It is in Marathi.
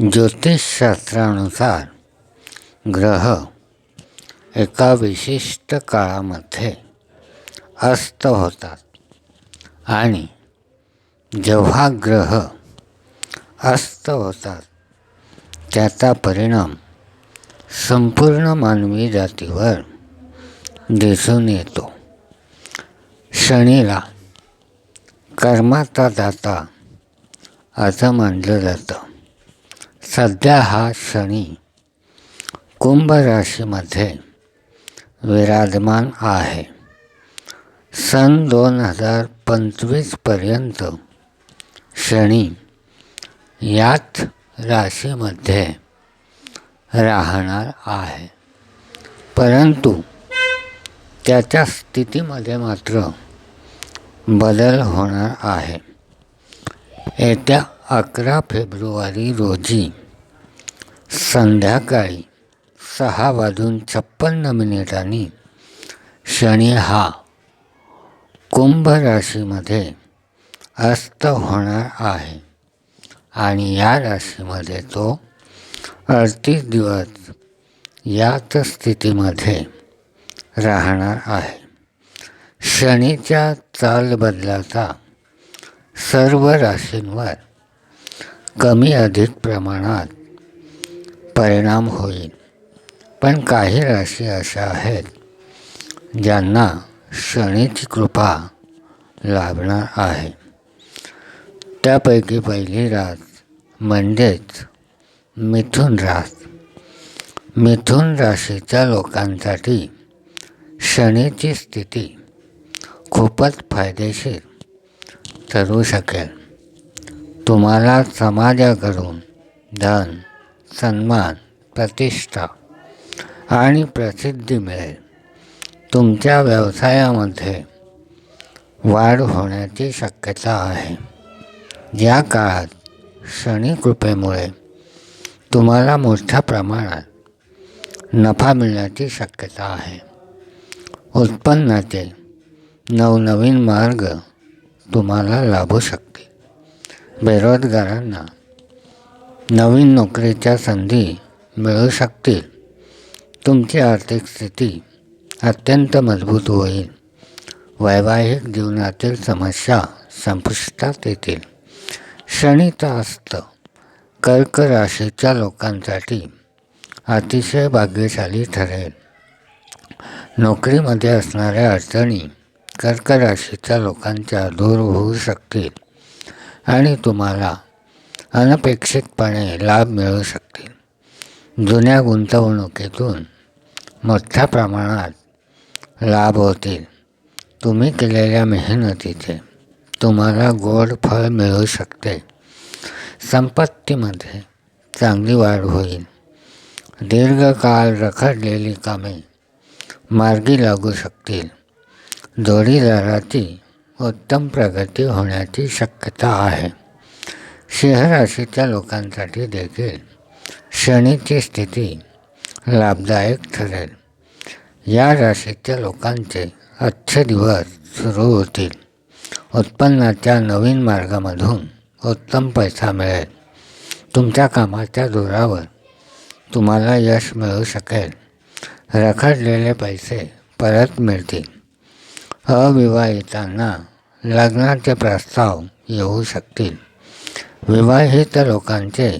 ज्योतिषशास्त्रानुसार ग्रह एका विशिष्ट काळामध्ये अस्त होतात आणि जेव्हा ग्रह अस्त होतात त्याचा परिणाम संपूर्ण मानवी जातीवर दिसून येतो. शनीला कर्माचा दाता असं मानलं जातं. सध्या हा शनी कुंभ राशीमध्ये विराजमान आहे. सन दोन हजार पंचवीसपर्यंत शनी याच राशीमध्ये राहणार आहे. परंतु त्याच्या स्थितीमध्ये मात्र बदल होणार आहे. येत्या अकरा फेब्रुवारी रोजी संध्याकाळी सहा वाजून छप्पन्न मिनिटांनी शनी हा कुंभ राशीमध्ये अस्त होणार आहे. आणि या राशीमध्ये तो अडतीस दिवस याच स्थितीमध्ये राहणार आहे. शनीच्या चालबदलाचा सर्व राशींवर कमी अधिक प्रमाणात परिणाम होईल. पण काही राशी अशा आहेत ज्यांना शनीची कृपा लाभणार आहे. त्यापैकी पहिली रास म्हणजेच मिथुन रास. मिथुन राशीच्या लोकांसाठी शनीची स्थिती खूपच फायदेशीर ठरू शकेल. तुम्हाला समाजाकडून धन सन्मान, प्रतिष्ठा आणि प्रसिद्धी मिळेल. तुमच्या व्यवसायामध्ये वाढ होण्याची शक्यता आहे. या काळात शनिकृपेमुळे तुम्हाला मोठ्या प्रमाणात नफा मिळण्याची शक्यता आहे. उत्पन्नाचे नवनवीन मार्ग तुम्हाला लाभू शकतील. बेरोजगारांना नवीन नोकरीच्या संधी मिळू शकतील. तुमची आर्थिक स्थिती अत्यंत मजबूत होईल. वैवाहिक जीवनातील समस्या संपुष्टात येतील. शनीचा असतं कर्क राशीच्या लोकांसाठी अतिशय भाग्यशाली ठरेल. नोकरीमध्ये असणाऱ्या अडचणी कर्क राशीच्या लोकांच्या दूर होऊ शकतील आणि तुम्हाला अनपेक्षितपणे लाभ मिळू शकतील. जुन्या गुंतवणुकीतून मोठ्या प्रमाणात लाभ होतील. तुम्ही केलेल्या मेहनतीचे तुम्हाला गोड फळ मिळू शकते. संपत्तीमध्ये चांगली वाढ होईल. दीर्घकाळ रखडलेली कामे मार्गी लागू शकतील. जोडीदाराची उत्तम प्रगती होण्याची शक्यता आहे. सिंहराशीच्या लोकांसाठी देखील शनीची स्थिती लाभदायक ठरेल. या राशीच्या लोकांचे अच्छे दिवस सुरू होतील. उत्पन्नाच्या नवीन मार्गामधून उत्तम पैसा मिळेल. तुमच्या कामाच्या जोरावर तुम्हाला यश मिळू शकेल. रखडलेले पैसे परत मिळतील. अविवाहितांना लग्नाचे प्रस्ताव येऊ शकतील. विवाहित लोकांचे